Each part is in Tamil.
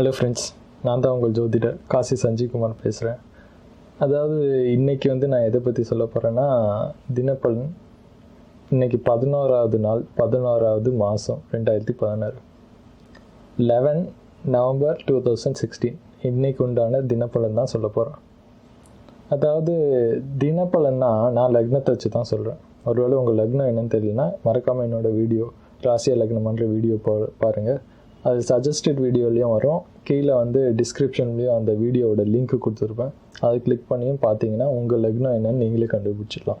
ஹலோ ஃப்ரெண்ட்ஸ் நான் தான் உங்கள் ஜோதிடர் காசி சஞ்சீவ்குமார் பேசுகிறேன் அதாவது இன்றைக்கி வந்து நான் எதை பற்றி சொல்ல போகிறேன்னா தினப்பலன் இன்னைக்கு பதினோராவது நாள் பதினோராவது மாதம் ரெண்டாயிரத்தி பதினாறு. Eleven November two thousand sixteen இன்றைக்கு உண்டான தினப்பலன் தான் சொல்ல போகிறேன் அதாவது தினப்பலன்னா நான் லக்னத்தை வச்சு தான் சொல்கிறேன் ஒருவேளை உங்கள் லக்னம் என்னன்னு தெரியலனா மறக்காமல் என்னோடய வீடியோ ராசியா லக்னம்ன்ற வீடியோ பா பாருங்கள் அது சஜஸ்டட் வீடியோலேயும் வரும். கீழே வந்து டிஸ்கிரிப்ஷன்லேயும் அந்த வீடியோவோட லிங்க் கொடுத்துருப்பேன். அதை கிளிக் பண்ணியும் பார்த்தீங்கன்னா உங்கள் லக்னம் என்னென்னு நீங்களே கண்டுபிடிச்சிடலாம்.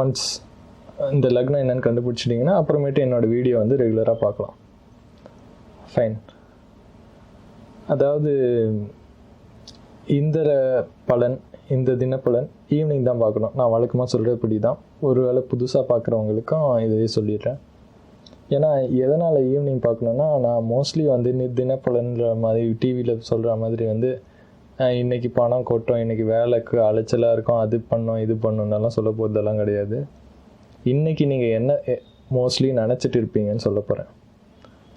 ஒன்ஸ் இந்த லக்னம் என்னென்னு கண்டுபிடிச்சிட்டிங்கன்னா அப்புறமேட்டு என்னோடய வீடியோ வந்து ரெகுலராக பார்க்கலாம். ஃபைன் அதாவது இந்த பலன் இந்த தினப்பலன் ஈவினிங் தான் பார்க்கணும். நான் வழக்கமாக சொல்கிறபடி தான் ஒருவேளை புதுசாக பார்க்குறவங்களுக்கும் இதையே சொல்லிடுறேன். ஏன்னா எதனால் ஈவினிங் பார்க்கணுன்னா நான் மோஸ்ட்லி வந்து தினப்பலன்ற மாதிரி டிவியில் சொல்கிற மாதிரி வந்து இன்றைக்கி இன்னைக்கு பணம் கொட்டும் இன்றைக்கி வேலைக்கு அலைச்சலாக இருக்கும் அது பண்ணோம் இது பண்ணோன்னெல்லாம் சொல்ல போகிறதெல்லாம் கிடையாது. இன்றைக்கி நீங்கள் என்ன மோஸ்ட்லி நினச்சிட்டு இருப்பீங்கன்னு சொல்ல போகிறேன்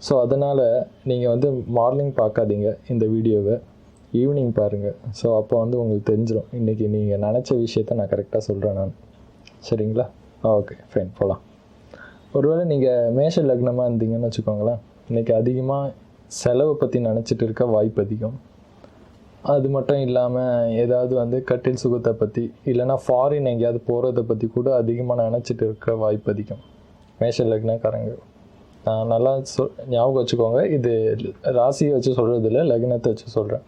ஸோ அதனால் நீங்கள் வந்து மார்னிங் பார்க்காதீங்க இந்த வீடியோவை. ஈவினிங் பாருங்கள் ஸோ அப்போ வந்து உங்களுக்கு தெரிஞ்சிடும் இன்றைக்கி நீங்கள் நினச்ச விஷயத்த நான் கரெக்டாக சொல்கிறேன் நான். சரிங்களா? ஓகே ஃபைன் போகலாம் ஒருவேளை நீங்கள் மேஷ லக்னமாக இருந்தீங்கன்னு வச்சுக்கோங்களேன் இன்றைக்கி அதிகமாக செலவை பற்றி நினச்சிட்டு இருக்க வாய்ப்பு அதிகம். அது மட்டும் இல்லாமல் ஏதாவது வந்து கட்டில் சுகத்தை பற்றி இல்லைன்னா ஃபாரின் எங்கேயாவது போகிறத பற்றி கூட அதிகமாக நினச்சிட்டு இருக்க வாய்ப்பு அதிகம். மேஷ லக்னக்காரங்க. நான் நல்லா சொ ஞாபகம் வச்சுக்கோங்க இது ராசியை வச்சு சொல்கிறது இல்லை லக்னத்தை வச்சு சொல்கிறேன்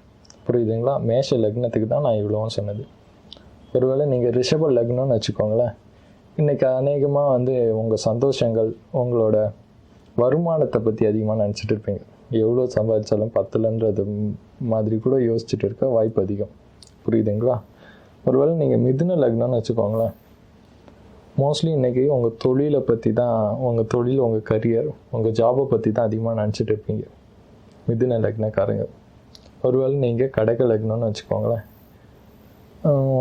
புரியுதுங்களா? மேஷ லக்னத்துக்கு தான் நான் இவ்வளோவும் சொன்னது. ஒருவேளை நீங்கள் ரிஷப லக்னம்னு வச்சுக்கோங்களேன் இன்றைக்கி அநேகமாக வந்து உங்கள் சந்தோஷங்கள் உங்களோட வருமானத்தை பற்றி அதிகமாக நினச்சிட்டு இருப்பீங்க. எவ்வளோ சம்பாதிச்சாலும் பத்தலைன்றது மாதிரி கூட யோசிச்சுட்டு இருக்க வாய்ப்பு அதிகம். புரியுதுங்களா? ஒருவேளை நீங்கள் மிதுன லக்னம்னு வச்சுக்கோங்களேன். மோஸ்ட்லி இன்றைக்கி உங்கள் தொழிலை பற்றி தான் உங்கள் தொழில் உங்கள் கரியர் உங்கள் ஜாபை பற்றி தான் அதிகமாக நினச்சிட்டு இருப்பீங்க. மிதுன லக்னக்காரங்க. ஒருவேளை நீங்கள் கடக லக்னம்னு வச்சுக்கோங்களேன்.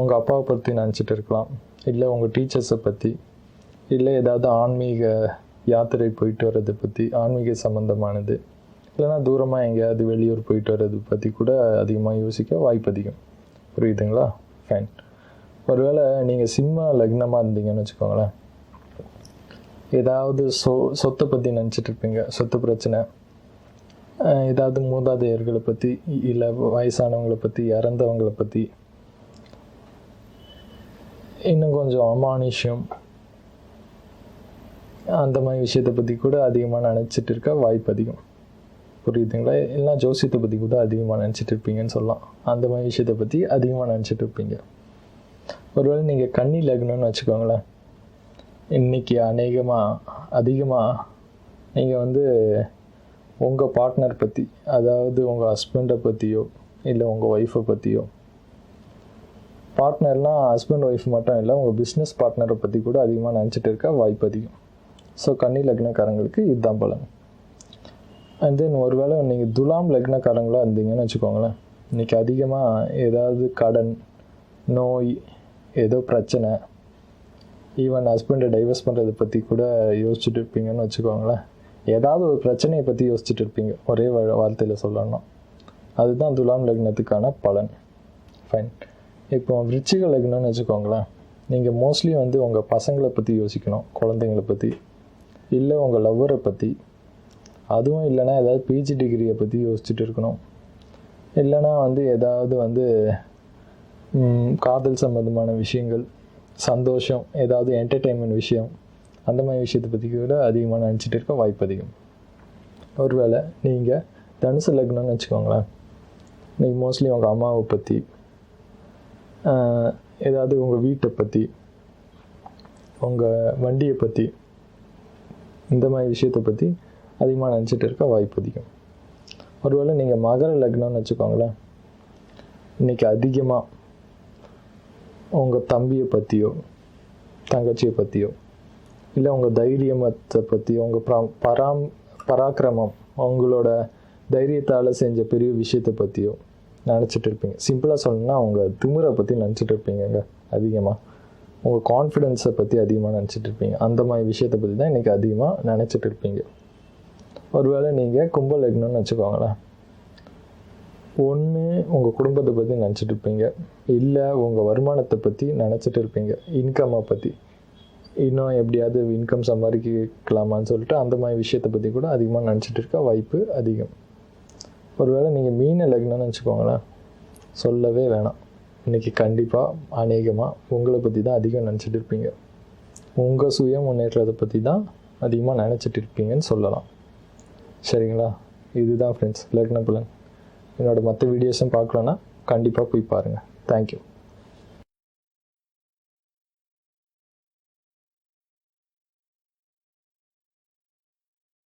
உங்கள் அப்பாவை பற்றி நினச்சிட்டு இருக்கலாம். இல்லை உங்கள் டீச்சர்ஸை பற்றி இல்லை ஏதாவது ஆன்மீக யாத்திரை போயிட்டு வர்றதை பற்றி ஆன்மீக சம்மந்தமானது இல்லைன்னா தூரமாக எங்கேயாவது வெளியூர் போயிட்டு வர்றது பற்றி கூட அதிகமாக யோசிக்க வாய்ப்பு அதிகம். புரியுதுங்களா? ஃபைன் ஒருவேளை நீங்கள் சிம்ம லக்னமாக இருந்தீங்கன்னு வச்சுக்கோங்களேன். ஏதாவது சொ சொத்தை பற்றி நினச்சிட்டு இருப்பீங்க சொத்து பிரச்சனை. ஏதாவது மூதாதையர்களை பற்றி இல்லை வயசானவங்களை பற்றி இறந்தவங்களை பற்றி இன்னும் கொஞ்சம் அமானுஷ்யம். அந்த மாதிரி விஷயத்தை பற்றி கூட அதிகமாக நினச்சிட்டு இருக்க வாய்ப்பு அதிகம். புரியுதுங்களா? இல்லை ஜோசியத்தை பற்றி கூட அதிகமாக நினச்சிட்டு இருப்பீங்கன்னு சொல்லலாம். அந்த மாதிரி விஷயத்தை பற்றி அதிகமாக நினச்சிட்டு இருப்பீங்க. ஒருவேளை நீங்கள் கண்ணி லக்னம்னு வச்சுக்கோங்களேன். இன்னைக்கு அநேகமாக அதிகமாக நீங்கள் வந்து உங்கள் பார்ட்னர் பற்றி அதாவது உங்கள் ஹஸ்பண்டை பற்றியோ இல்லை உங்கள் ஒய்ஃபை பற்றியோ பார்ட்னர்லாம் ஹஸ்பண்ட் ஒய்ஃப் மட்டும் இல்லை உங்கள் பிஸ்னஸ் பார்ட்னரை பற்றி கூட அதிகமாக நினச்சிட்டு இருக்க வாய்ப்பு அதிகம். ஸோ கன்னி லக்னக்காரங்களுக்கு இதுதான் பலன். அண்ட் தென் ஒருவேளை நீங்கள் துலாம் லக்னக்காரங்களாக இருந்தீங்கன்னு வச்சுக்கோங்களேன். இன்றைக்கி அதிகமாக ஏதாவது கடன் நோய் ஏதோ பிரச்சனை ஈவன் ஹஸ்பண்டை டைவர்ஸ் பண்ணுறதை பற்றி கூட யோசிச்சுட்டு இருப்பீங்கன்னு வச்சுக்கோங்களேன். ஏதாவது ஒரு பிரச்சனையை பற்றி யோசிச்சுட்டு இருப்பீங்க. ஒரே வார்த்தையில் சொல்லணும் அதுதான் துலாம் லக்னத்துக்கான பலன். ஃபைன் இப்போ விருச்சிக லக்னம்னு வச்சுக்கோங்களேன் நீங்கள் மோஸ்ட்லி வந்து உங்கள் பசங்களை பற்றி யோசிக்கணும் குழந்தைங்கள பற்றி இல்லை உங்கள் லவ்வரை பற்றி அதுவும் இல்லைன்னா ஏதாவது பிஜி டிகிரியை பற்றி யோசிச்சுட்டு இருக்கணும். இல்லைன்னா வந்து ஏதாவது வந்து காதல் சம்மந்தமான விஷயங்கள் சந்தோஷம் ஏதாவது என்டர்டெயின்மெண்ட் விஷயம் அந்த மாதிரி விஷயத்தை பற்றி கூட அதிகமாக நினச்சிட்டு இருக்க வாய்ப்பு அதிகம். ஒருவேளை நீங்கள் தனுசு லக்னம்னு வச்சுக்கோங்களேன் நீங்கள் மோஸ்ட்லி உங்கள் அம்மாவை பற்றி ஏதாவது உங்கள் வீட்டை பற்றி உங்கள் வண்டியை பற்றி இந்த மாதிரி விஷயத்தை பற்றி அதிகமாக நினச்சிட்டு இருக்க வாய்ப்பு அதிகம். ஒருவேளை நீங்கள் மகர லக்னம்னு வச்சுக்கோங்களேன் இன்றைக்கி அதிகமாக உங்கள் தம்பியை பற்றியோ தங்கச்சியை பற்றியோ இல்லை உங்கள் தைரியமத்தை பற்றியோ உங்கள் பரா பராம் பராக்கிரமம் உங்களோட தைரியத்தால் செஞ்ச பெரிய விஷயத்தை பற்றியோ நினச்சிட்டு இருப்பீங்க சிம்பிளாக சொல்லணும்னா உங்கள் திமிரை பற்றி நினச்சிட்டு இருப்பீங்கங்க அதிகமாக உங்கள் கான்ஃபிடென்ஸை பற்றி அதிகமாக நினச்சிட்டு இருப்பீங்க அந்த மாதிரி விஷயத்தை பற்றி தான் இன்றைக்கி அதிகமாக நினச்சிட்டு இருப்பீங்க ஒருவேளை நீங்கள் கும்பல் வைக்கணும்னு வச்சுக்கோங்களேன். ஒன்று உங்கள் குடும்பத்தை பற்றி நினச்சிட்டு இருப்பீங்க இல்லை உங்கள் வருமானத்தை பற்றி நினச்சிட்டு இருப்பீங்க இன்கம்மை பற்றி இன்னும் எப்படியாவது இன்கம் சம்பாதிக்கலாமான்னு சொல்லிட்டு அந்த மாதிரி விஷயத்தை பற்றி கூட அதிகமாக நினச்சிட்டு இருக்க வாய்ப்பு அதிகம். ஒருவேளை நீங்கள் மீன லக்னம்னு வச்சுக்கோங்களேன் சொல்லவே வேணாம். இன்றைக்கி கண்டிப்பாக அநேகமாக உங்களை பற்றி தான் அதிகம் நினச்சிட்டு இருப்பீங்க. உங்கள் சுய முன்னேற்றத்தை பற்றி தான் அதிகமாக நினச்சிட்டு இருப்பீங்கன்னு சொல்லலாம். சரிங்களா? இதுதான் ஃப்ரெண்ட்ஸ் லக்ன பலன். என்னோட மற்ற வீடியோஸும் பார்க்கலன்னா கண்டிப்பாக போய் பாருங்கள் தேங்க்யூ